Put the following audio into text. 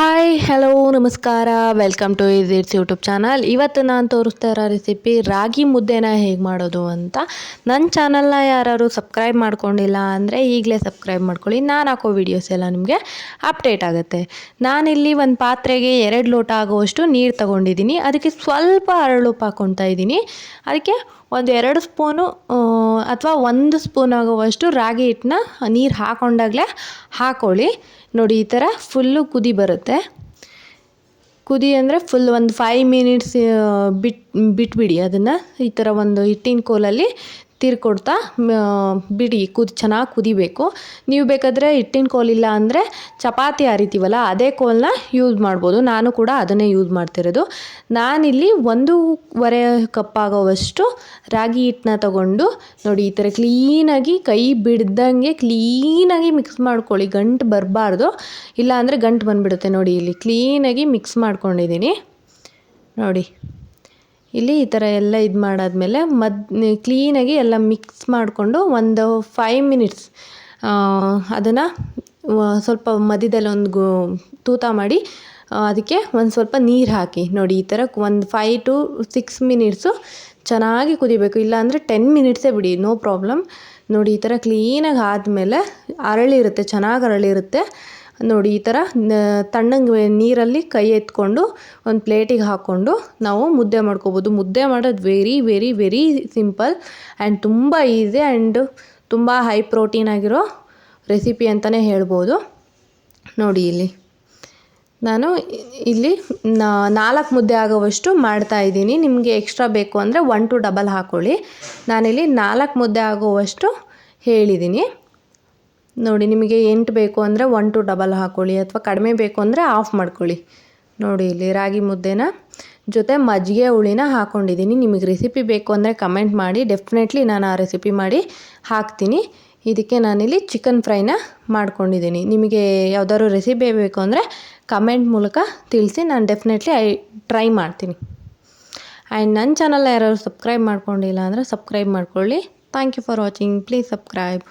Hi hello ನಮಸ್ಕಾರ. Welcome to is it's YouTube channel ಇವತ್ತು ನಾನು ತೋರಿಸ್ತಾ ಇರೋ ರೆಸಿಪಿ ರಾಗಿ ಮುದ್ದೆನ ಹೇಗೆ ಮಾಡೋದು ಅಂತ. ನನ್ನ ಚಾನಲ್ನ ಯಾರು ಸಬ್ಸ್ಕ್ರೈಬ್ ಮಾಡ್ಕೊಂಡಿಲ್ಲ ಅಂದರೆ ಈಗಲೇ ಸಬ್ಸ್ಕ್ರೈಬ್ ಮಾಡ್ಕೊಳ್ಳಿ. ನಾನು ಹಾಕೋ ವೀಡಿಯೋಸ್ ಎಲ್ಲ ನಿಮಗೆ ಅಪ್ಡೇಟ್ ಆಗುತ್ತೆ. ನಾನಿಲ್ಲಿ ಒಂದು ಪಾತ್ರೆಗೆ ಎರಡು ಲೋಟ ಆಗುವಷ್ಟು ನೀರು ತಗೊಂಡಿದ್ದೀನಿ. ಅದಕ್ಕೆ ಸ್ವಲ್ಪ ಅರಳುಪ್ಪು ಹಾಕ್ಕೊತಾ ಇದ್ದೀನಿ. ಅದಕ್ಕೆ ಒಂದು ಎರಡು ಸ್ಪೂನು ಅಥವಾ ಒಂದು ಸ್ಪೂನ್ ಆಗುವಷ್ಟು ರಾಗಿ ಹಿಟ್ಟನ್ನ ನೀರು ಹಾಕೊಂಡಾಗಲೇ ಹಾಕೊಳ್ಳಿ. ನೋಡಿ, ಈ ಥರ ಫುಲ್ಲು ಕುದಿ ಬರುತ್ತೆ. ಕುದಿ ಅಂದರೆ ಫುಲ್ ಒಂದು ಫೈವ್ ಮಿನಿಟ್ಸ್ ಬಿಟ್ಟು ಬಿಟ್ಬಿಡಿ. ಅದನ್ನು ಈ ಥರ ಒಂದು ಹಿಟ್ಟಿನ ಕೋಲಲ್ಲಿ ತಿರ್ಕೊಡ್ತಾ ಬಿಡಿ, ಕುದಿ, ಚೆನ್ನಾಗಿ ಕುದಿಬೇಕು. ನೀವು ಬೇಕಾದರೆ ಹಿಟ್ಟಿನ ಕೋಲಿಲ್ಲ ಅಂದರೆ ಚಪಾತಿ ಹರಿತೀವಲ್ಲ ಅದೇ ಕೋಲನ್ನ ಯೂಸ್ ಮಾಡ್ಬೋದು. ನಾನು ಕೂಡ ಅದನ್ನೇ ಯೂಸ್ ಮಾಡ್ತಿರೋದು. ನಾನಿಲ್ಲಿ ಒಂದೂವರೆ ಕಪ್ ಆಗೋವಷ್ಟು ರಾಗಿ ಹಿಟ್ಟನ್ನ ತಗೊಂಡು, ನೋಡಿ ಈ ಥರ ಕ್ಲೀನಾಗಿ ಕೈ ಬಿಡ್ದಂಗೆ ಕ್ಲೀನಾಗಿ ಮಿಕ್ಸ್ ಮಾಡ್ಕೊಳ್ಳಿ. ಗಂಟು ಬರಬಾರ್ದು. ಇಲ್ಲಾಂದರೆ ಗಂಟು ಬಂದುಬಿಡುತ್ತೆ ನೋಡಿ ಇಲ್ಲಿ. ಕ್ಲೀನಾಗಿ ಮಿಕ್ಸ್ ಮಾಡ್ಕೊಂಡಿದ್ದೀನಿ. ನೋಡಿ. ಇಲ್ಲಿ ಈ ಥರ ಎಲ್ಲ ಇದು ಮಾಡಾದಮೇಲೆ ಮದ್ ಕ್ಲೀನಾಗಿ ಎಲ್ಲ ಮಿಕ್ಸ್ ಮಾಡಿಕೊಂಡು ಒಂದು ಫೈವ್ ಮಿನಿಟ್ಸ್ ಅದನ್ನು ಸ್ವಲ್ಪ ಮಧ್ಯದಲ್ಲಿ ಒಂದು ಗೋ, ತೂತ ಮಾಡಿ ಅದಕ್ಕೆ ಒಂದು ಸ್ವಲ್ಪ ನೀರು ಹಾಕಿ. ನೋಡಿ, ಈ ಥರ ಒಂದು ಫೈ ಟು ಸಿಕ್ಸ್ ಮಿನಿಟ್ಸು ಚೆನ್ನಾಗಿ ಕುದಿಬೇಕು. ಇಲ್ಲಾಂದರೆ ಟೆನ್ ಮಿನಿಟ್ಸೇ ಬಿಡಿ ನೋ ಪ್ರಾಬ್ಲಮ್ ನೋಡಿ, ಈ ಥರ ಕ್ಲೀನಾಗಿ ಆದಮೇಲೆ ಅರಳಿರುತ್ತೆ, ಚೆನ್ನಾಗಿ ಅರಳಿರುತ್ತೆ. ನೋಡಿ, ಈ ಥರ ತಣ್ಣಗೆ ನೀರಲ್ಲಿ ಕೈ ಎತ್ಕೊಂಡು ಒಂದು ಪ್ಲೇಟಿಗೆ ಹಾಕ್ಕೊಂಡು ನಾವು ಮುದ್ದೆ ಮಾಡ್ಕೋಬೋದು. ಮುದ್ದೆ ಮಾಡೋದು very very very simple and ತುಂಬ ಈಸಿ ಆ್ಯಂಡ್ ತುಂಬ ಹೈ ಪ್ರೋಟೀನ್ ಆಗಿರೋ ರೆಸಿಪಿ ಅಂತಲೇ ಹೇಳ್ಬೋದು. ನೋಡಿ ಇಲ್ಲಿ. ನಾನು ಇಲ್ಲಿ ನಾಲ್ಕು ಮುದ್ದೆ ಆಗೋವಷ್ಟು ಮಾಡ್ತಾಯಿದ್ದೀನಿ ನಿಮಗೆ ಎಕ್ಸ್ಟ್ರಾ ಬೇಕು ಅಂದರೆ ಒನ್ ಟು ಡಬಲ್ ಹಾಕ್ಕೊಳ್ಳಿ ನಾನಿಲ್ಲಿ ನಾಲ್ಕು ಮುದ್ದೆ ಆಗುವಷ್ಟು ಹೇಳಿದ್ದೀನಿ. ನೋಡಿ, ನಿಮಗೆ ಎಂಟು ಬೇಕು ಅಂದರೆ ಒನ್ ಟು ಡಬಲ್ ಹಾಕ್ಕೊಳ್ಳಿ ಅಥವಾ ಕಡಿಮೆ ಬೇಕು ಅಂದರೆ ಆಫ್ ಮಾಡ್ಕೊಳ್ಳಿ. ನೋಡಿ, ಇಲ್ಲಿ ರಾಗಿ ಮುದ್ದೆನ ಜೊತೆ ಮಜ್ಜಿಗೆ ಹುಳಿನ ಹಾಕ್ಕೊಂಡಿದ್ದೀನಿ ನಿಮಗೆ ರೆಸಿಪಿ ಬೇಕು ಅಂದರೆ ಕಮೆಂಟ್ ಮಾಡಿ ಡೆಫಿನೆಟ್ಲಿ ನಾನು ಆ ರೆಸಿಪಿ ಮಾಡಿ ಹಾಕ್ತೀನಿ. ಇದಕ್ಕೆ ನಾನಿಲ್ಲಿ ಚಿಕನ್ ಫ್ರೈನ ಮಾಡ್ಕೊಂಡಿದ್ದೀನಿ. ನಿಮಗೆ ಯಾವ್ದಾದ್ರು ರೆಸಿಪಿ ಬೇಕು ಅಂದರೆ ಕಮೆಂಟ್ ಮೂಲಕ ತಿಳಿಸಿ, ನಾನು ಡೆಫಿನೆಟ್ಲಿ ಐ ಟ್ರೈ ಮಾಡ್ತೀನಿ. ಆ್ಯಂಡ್ ನನ್ನ ಚಾನಲ್ ಯಾರು ಸಬ್ಸ್ಕ್ರೈಬ್ ಮಾಡ್ಕೊಂಡಿಲ್ಲ ಅಂದರೆ ಸಬ್ಸ್ಕ್ರೈಬ್ ಮಾಡ್ಕೊಳ್ಳಿ. Thank you for watching please subscribe